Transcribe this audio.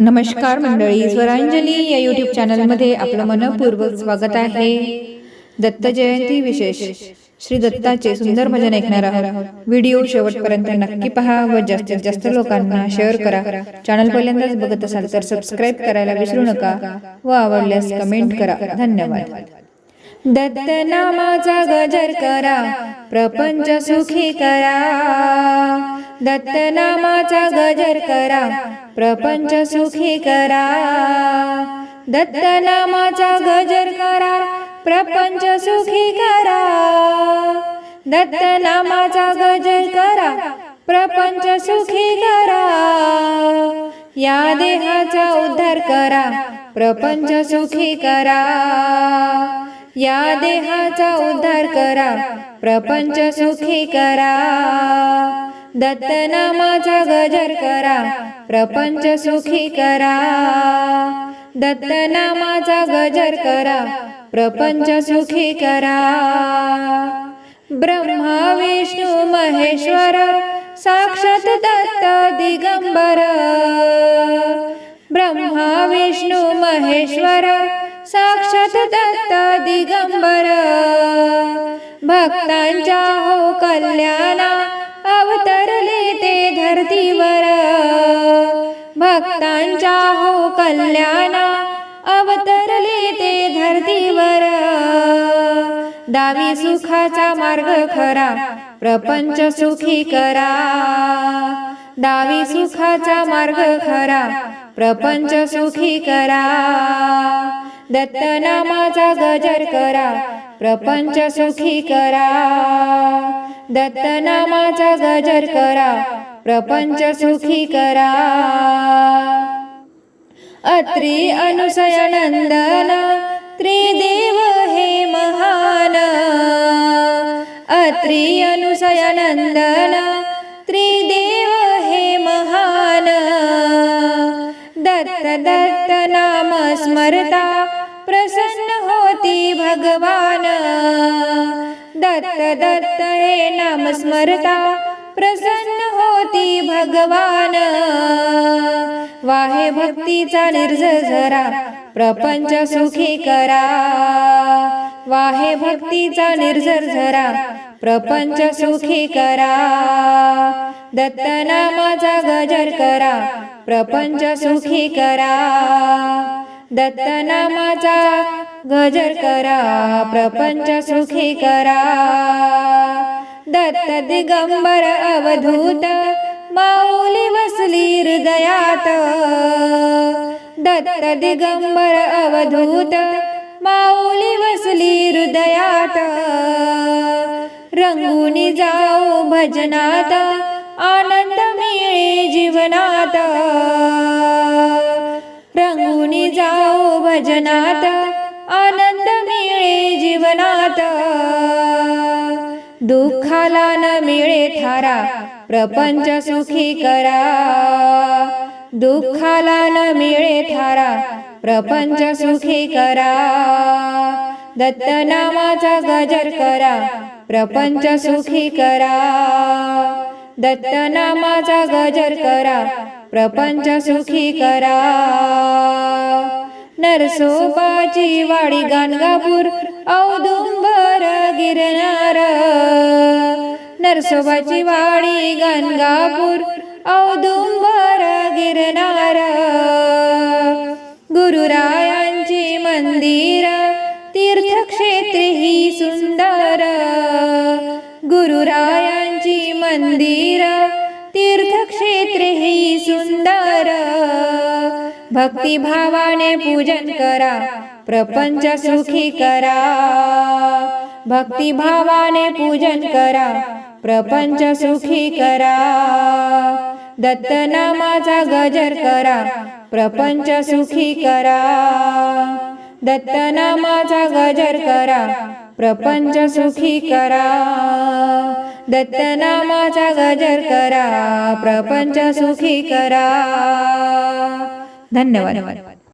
नमस्कार मंडळी स्वरांजली या युट्यूब चॅनलमध्ये आपलं मनपूर्वक स्वागत आहे. दत्त जयंती विशेष. श्री दत्ताचे सुंदर भजन ऐकणार आहोत. व्हिडिओ शेवटपर्यंत नक्की पहा व जास्तीत जास्त लोकांना शेअर करा. चॅनल पहिल्यांदाच बघत असाल तर सबस्क्राईब करायला विसरू नका व आवडल्यास कमेंट करा. धन्यवाद. दत्त नामाचा गजर करा. प्रपंच सुखी करा. दत्त नामाचा गजर करा. प्रपंच सुखी करा. दत्त नामाचा गजर करा. प्रपंच सुखी करा. दत्त नामाचा गजर करा. प्रपंच सुखी करा. या देहाचा उद्धार करा. प्रपंच सुखी करा. या देहाचा उद्धार करा. प्रपंच सुखी करा. दत्त नामाचा गजर करा. प्रपंच सुखी करा. दत्त नामाचा गजर करा. प्रपंच सुखी करा. ब्रह्मा विष्णू महेश्वर साक्षात दत्त दिगंबर. ब्रह्मा विष्णू महेश्वर साक्षात दत्त दिगंबर. भक्तांच्या हो कल्याणा अवतरले ते धरतीवर. भक्तांच्या हो कल्याणा अवतरले ते धरतीवर. दावी सुखाचा मार्ग खरा प्रपंच सुखी करा. दावी सुखाचा मार्ग खरा प्रपंच सुखी करा. दत्त नामाचा गजर करा प्रपंच सुखी करा. दत्त नामाचा गजर करा प्रपंच सुखी करा. अत्री अनुसयनंदन त्रिदेव हे महान. अत्री अनुसयनंदन त्रिदेव हे महान. दत्त दत्त नाम स्मरता प्रसन्न होती भगवान. दत्त दत्त हे नाम स्मरता प्रसन्न होती भगवान. वाहे भक्तीचा निर्झरा प्रपंच सुखी करा. वाहे भक्तीचा निर्झरा झरा प्रपंच सुखी करा. दत्त नामाचा गजर करा प्रपंच सुखी करा. दत्त नामाचा गजर करा प्रपंच सुखी करा. दत्त दिगंबर अवधूत माऊली वसली हृदयात दत्त दिगंबर अवधूत माऊली वसली हृदयात रंगुनी जाऊ भजनात आनंद मिळे जीवनात. रंगुनी जाऊ भजनात आनंद मिळे जीवनात. दुःखाला न मिळे थारा प्रपंच सुखी करा. दुःखाला न मिळे थारा प्रपंच सुखी करा. दत्त नामाचा गजर करा प्रपंच सुखी करा. दत्त नामाचा गजर करा प्रपंच सुखी करा. नरसोबाची वाडी गाणगापूर औदुंबर गिरनार. नरसोबाची वाडी गाणगापूर औदुंबर गिरनार. गुरुरायांची मंदिर तीर्थक्षेत्रे ही सुंदर. गुरुरायांची मंदिर तीर्थक्षेत्रे ही सुंदर. भक्तिभावाने पूजन करा प्रपंच सुखी करा. भक्तिभावाने पूजन करा प्रपंच सुखी करा. दत्त नामाचा गजर करा प्रपंच सुखी करा. दत्त नामाचा गजर करा प्रपंच सुखी करा. दत्त नामाचा गजर करा प्रपंच सुखी करा. धन्यवाद